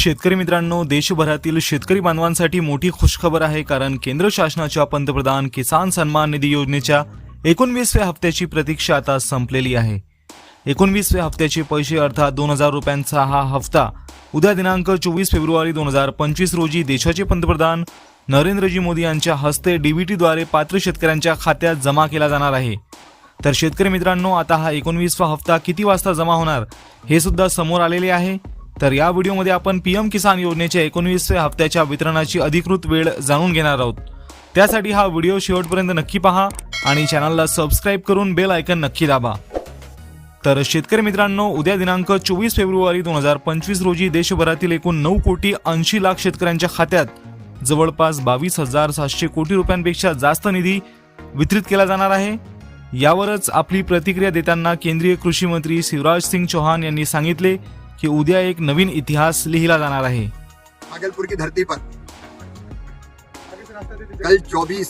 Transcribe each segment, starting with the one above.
शेतकरी मित्रांनो देशभरातील शेतकरी बांधवांसाठी मोठी खुशखबर आहे कारण केंद्र शासनाच्या पंतप्रधान किसान सन्मान निधी योजनेच्या एकोणवीसव्या हप्त्याची प्रतीक्षा आता संपलेली आहे. एकोणवीसव्या हप्त्याचे पैसे अर्थात दोन हजार रुपयांचा हा हप्ता उद्या दिनांक चोवीस फेब्रुवारी दोन हजार पंचवीस रोजी देशाचे पंतप्रधान नरेंद्रजी मोदी यांच्या हस्ते डीबीटीद्वारे पात्र शेतकऱ्यांच्या खात्यात जमा केला जाणार आहे. तर शेतकरी मित्रांनो आता हा एकोणवीसवा हप्ता किती वाजता जमा होणार हे सुद्धा समोर आलेले आहे. तर या व्हिडिओमध्ये आपण पीएम किसान योजनेच्या एकोणवीसव्या हप्त्याच्या वितरणाची अधिकृत वेळ जाणून घेणार आहोत. त्यासाठी हा व्हिडिओ शेवटपर्यंत नक्की पहा आणि चॅनलला सबस्क्राईब करून बेल आयकन नक्की दाबा. तर शेतकरी मित्रांनो उद्या दिनांक चोवीस फेब्रुवारी दोन हजार पंचवीस रोजी देशभरातील एकूण नऊ कोटी ऐंशी लाख शेतकऱ्यांच्या खात्यात जवळपास बावीस हजार सातशे कोटी रुपयांपेक्षा जास्त निधी वितरित केला जाणार आहे. यावरच आपली प्रतिक्रिया देताना केंद्रीय कृषी मंत्री शिवराज सिंग चौहान यांनी सांगितले की उद्या एक नवीन इतिहास लिहिला जाणार आहे. भागलपुर की धरती पर कल 24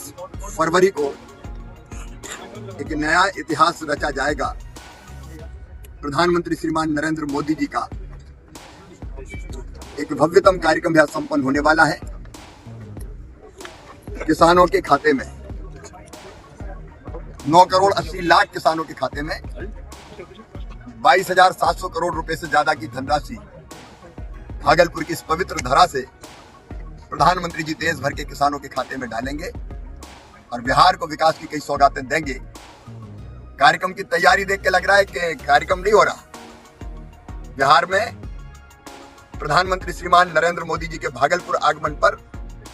फरवरी को एक नया इतिहास रचा जाएगा। प्रधानमंत्री श्रीमान नरेंद्र मोदी जी का एक भव्यतम कार्यक्रम यह संपन्न होने वाला है। किसानों के खाते में नौ करोड़ अस्सी लाख किसानों के खाते में बाईस हज़ार सात सौ करोड़ रुपए से ज़्यादा की धनराशि भागलपुर की इस पवित्र धरा से प्रधानमंत्री जी देश भर के किसानों के खाते में डालेंगे और बिहार को विकास की कई सौगातें देंगे। कार्यक्रम की तैयारी देख के लग रहा है कि कार्यक्रम नहीं हो रहा। बिहार में प्रधानमंत्री श्रीमान नरेंद्र मोदी जी के भागलपुर आगमन पर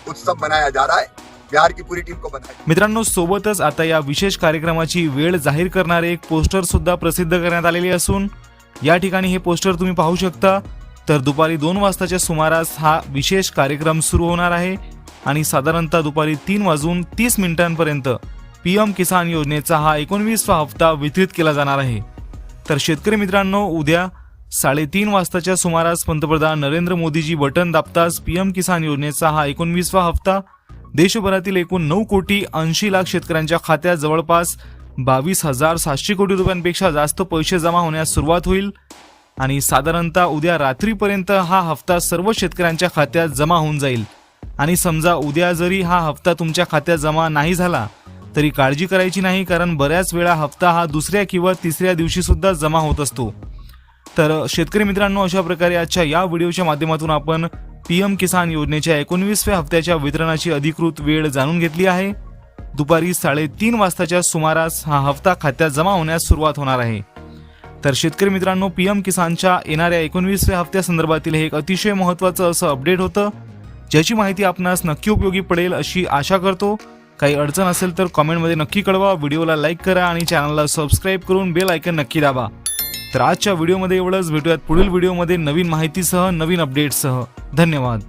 उत्सव मनाया जा रहा है। बिहार की पूरी टीम को बधाई। मित्रांनो सोबतच आता या विशेष कार्यक्रमाची वेळ जाहीर करणारे एक पोस्टर सुद्धा प्रसिद्ध करण्यात आलेले असून या ठिकाणी हे पोस्टर तुम्ही पाहू शकता. तर दुपारी दोन वाजताच्या सुमारास हा विशेष कार्यक्रम सुरू होणार आहे आणि साधारणतः दुपारी तीन वाजून तीस मिनिटांपर्यंत पी एम किसान योजनेचा हा एकोणवीसवा हप्ता वितरित केला जाणार आहे. तर शेतकरी मित्रांनो उद्या साडेतीन वाजताच्या सुमारास पंतप्रधान नरेंद्र मोदीजी बटन दाबताच पी एम किसान योजनेचा हा एकोणवीसवा हप्ता देशभरातील एकूण नऊ कोटी ऐंशी लाख शेतकऱ्यांच्या खात्यात जवळपास बावीस हजार सातशे कोटी रुपयांपेक्षा जास्त पैसे जमा होण्यास सुरुवात होईल. आणि साधारणतः उद्या रात्रीपर्यंत हा हप्ता सर्व शेतकऱ्यांच्या खात्यात जमा होऊन जाईल. आणि समजा उद्या जरी हा हप्ता तुमच्या खात्यात जमा नाही झाला तरी काळजी करायची नाही कारण बऱ्याच वेळा हप्ता हा दुसऱ्या किंवा तिसऱ्या दिवशीसुद्धा जमा होत असतो. तर शेतकरी मित्रांनो अशा प्रकारे आजच्या या व्हिडिओच्या माध्यमातून आपण पीएम किसान योजनेच्या एकोणवीसव्या हप्त्याच्या वितरणाची अधिकृत वेळ जाणून घेतली आहे. दुपारी साडेतीन वाजताच्या सुमारास हा हप्ता खात्यात जमा होण्यास सुरुवात होणार आहे. तर शेतकरी मित्रांनो पीएम किसानच्या येणाऱ्या एकोणवीसव्या हप्त्यासंदर्भातील हे एक अतिशय महत्त्वाचं असं अपडेट होतं. ज्याची माहिती आपणास नक्की उपयोगी पडेल अशी आशा करतो. काही अडचण असेल तर कॉमेंटमध्ये नक्की कळवा. व्हिडिओला लाईक करा आणि चॅनलला सबस्क्राईब करून बेल आयकन नक्की दाबा. तर आजच्या व्हिडिओमध्ये एवढंच. भेटूयात पुढील व्हिडिओमध्ये नवीन माहितीसह नवीन अपडेट्ससह धन्यवाद.